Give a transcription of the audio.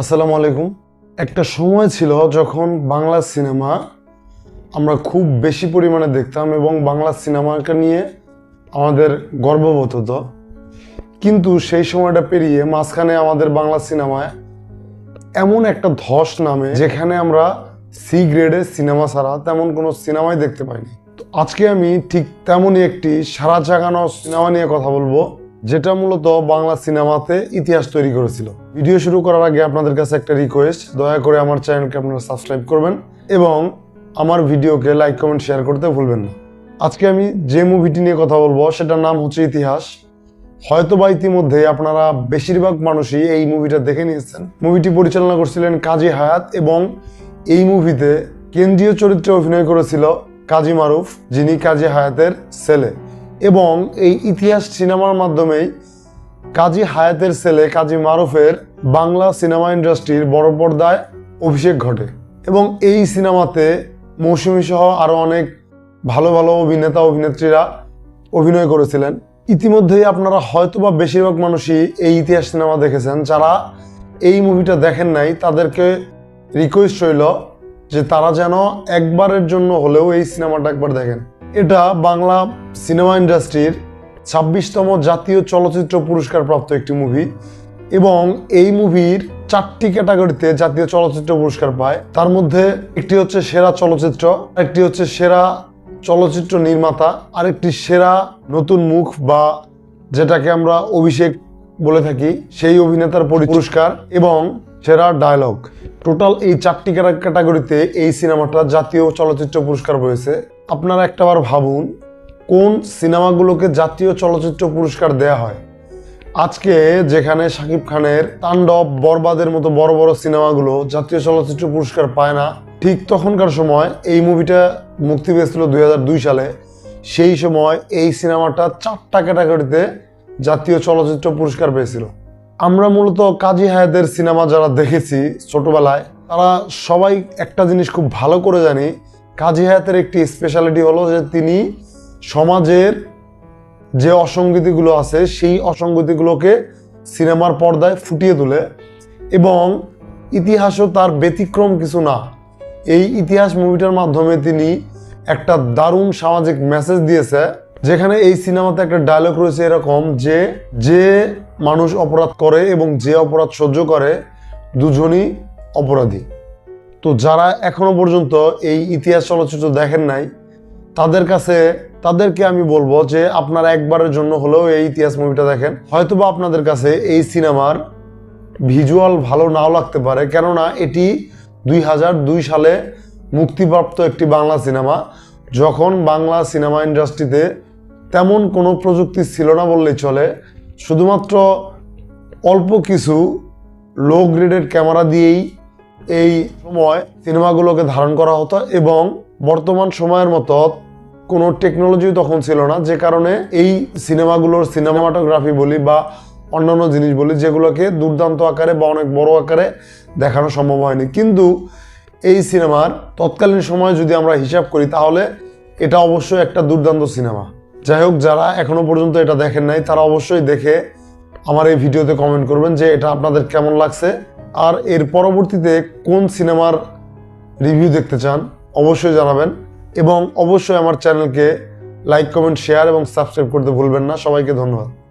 আসসালামু আলাইকুম। একটা সময় ছিল যখন বাংলা সিনেমা আমরা খুব বেশি পরিমাণে দেখতাম এবং বাংলা সিনেমাকে নিয়ে আমাদের গর্ববোধ হতো। কিন্তু সেই সময়টা পেরিয়ে মাঝখানে আমাদের বাংলা সিনেমায় এমন একটা ধস নামে যেখানে আমরা সি গ্রেডের সিনেমা ছাড়া তেমন কোনো সিনেমাই দেখতে পাইনি। তো আজকে আমি ঠিক তেমনই একটি সারা জাগানো সিনেমা নিয়ে কথা বলব। যেটা মূলত বাংলা সিনেমাতে ইতিহাস তৈরি করেছিল। ভিডিও শুরু করার আগে আপনাদের কাছে একটা রিকোয়েস্ট দয়া করে আমার চ্যানেলকে আপনারা সাবস্ক্রাইব করবেন এবং আমার ভিডিওকে লাইক কমেন্ট শেয়ার করতে ভুলবেন না। আজকে আমি যে মুভিটি নিয়ে কথা বলব, সেটার নাম হচ্ছে ইতিহাস। হয়তো বা ইতিমধ্যে আপনারা বেশিরভাগ মানুষই এই মুভিটা দেখে নিয়েছেন। মুভিটি পরিচালনা করছিলেন কাজী হায়াত এবং এই মুভিতে কেন্দ্রীয় চরিত্রে অভিনয় করেছিল কাজী মারুফ, যিনি কাজী হায়াতের ছেলে। এবং এই ইতিহাস সিনেমার মাধ্যমেই কাজী হায়াতের ছেলে কাজী মারুফের বাংলা সিনেমা ইন্ডাস্ট্রির বড় পর্দায় অভিষেক ঘটে। এবং এই সিনেমাতে মৌসুমী সহ আরও অনেক ভালো ভালো অভিনেতা, অভিনেত্রীরা অভিনয় করেছিলেন। ইতিমধ্যেই আপনারা হয়তো বা বেশিরভাগ মানুষই এই ইতিহাস সিনেমা দেখেছেন। যারা এই মুভিটা দেখেন নাই, তাদেরকে রিকোয়েস্ট রইল যে তারা যেন একবারের জন্য হলেও এই সিনেমাটা একবার দেখেন। এটা বাংলা সিনেমা ইন্ডাস্ট্রির ছাব্বিশতম জাতীয় চলচ্চিত্র পুরস্কার প্রাপ্ত একটি মুভি এবং এই মুভির চারটি ক্যাটাগরিতে জাতীয় চলচ্চিত্র পুরস্কার পায়। তার মধ্যে একটি হচ্ছে সেরা চলচ্চিত্র, একটি হচ্ছে সেরা চলচ্চিত্র নির্মাতা, আরেকটি সেরা নতুন মুখ বা যেটাকে আমরা অভিষেক বলে থাকি, সেই অভিনেতার পরি- পুরস্কার এবং সেরা ডায়লগ টোটাল এই চারটি ক্যাটাগরিতে এই সিনেমাটা জাতীয় চলচ্চিত্র পুরস্কার পেয়েছে আপনারা একটাবার ভাবুন, কোন সিনেমাগুলোকে জাতীয় চলচ্চিত্র পুরস্কার দেয়া হয়? আজকে যেখানে শাকিব খানের তাণ্ডব বরবাদের মতো বড় বড় সিনেমাগুলো জাতীয় চলচ্চিত্র পুরস্কার পায় না, ঠিক তখনকার সময় এই মুভিটা মুক্তি পেয়েছিল দুই হাজার দুই সালে। সেই সময় এই সিনেমাটা চারটা ক্যাটাগরিতে জাতীয় চলচ্চিত্র পুরস্কার পেয়েছিল। আমরা মূলত কাজী হায়াতের সিনেমা যারা দেখেছি ছোটবেলায়, তারা সবাই একটা জিনিস খুব ভালো করে জানি, কাজী হায়াতের একটি স্পেশালিটি হলো যে তিনি সমাজের যে অসঙ্গতিগুলো আছে, সেই অসঙ্গতিগুলোকে সিনেমার পর্দায় ফুটিয়ে তোলে এবং ইতিহাসও তার ব্যতিক্রম কিছু না। এই ইতিহাস মুভিটার মাধ্যমে তিনি একটা দারুণ সামাজিক মেসেজ দিয়েছে যেখানে এই সিনেমাতে একটা ডায়লগ রয়েছে এরকম যে যে মানুষ অপরাধ করে এবং যে অপরাধ সহ্য করে, দুজনই অপরাধী। তো যারা এখনও পর্যন্ত এই ইতিহাস চলচ্চিত্র দেখেন নাই, তাদের কাছে, তাদেরকে আমি বলব যে আপনারা একবারের জন্য হলেও এই ইতিহাস মুভিটা দেখেন। হয়তোবা আপনাদের কাছে এই সিনেমার ভিজুয়াল ভালো নাও লাগতে পারে, কেননা এটি দুই হাজার দুই সালে মুক্তিপ্রাপ্ত একটি বাংলা সিনেমা। যখন বাংলা সিনেমা ইন্ডাস্ট্রিতে তেমন কোনো প্রযুক্তি ছিল না বললেই চলে। শুধুমাত্র অল্প কিছু লো গ্রেডের ক্যামেরা দিয়েই এই সময় সিনেমাগুলোকে ধারণ করা হতো এবং বর্তমান সময়ের মতো কোনো টেকনোলজি তখন ছিল না, যে কারণে এই সিনেমাগুলোর সিনেমাটোগ্রাফি বলি বা অন্যান্য জিনিস বলি, যেগুলোকে দুর্দান্ত আকারে বা অনেক বড় আকারে দেখানো সম্ভব হয়নি। কিন্তু এই সিনেমার তৎকালীন সময়ে যদি আমরা হিসাব করি, তাহলে এটা অবশ্যই একটা দুর্দান্ত সিনেমা। যাই হোক, যারা এখনও পর্যন্ত এটা দেখেন নাই, তারা অবশ্যই দেখে আমার এই ভিডিওতে কমেন্ট করবেন যে এটা আপনাদের কেমন লাগছে। আর এর পরবর্তীতে কোন সিনেমার রিভিউ দেখতে চান, অবশ্যই জানাবেন। এবং অবশ্যই আমার চ্যানেলকে লাইক কমেন্ট শেয়ার এবং সাবস্ক্রাইব করতে ভুলবেন না। সবাইকে ধন্যবাদ।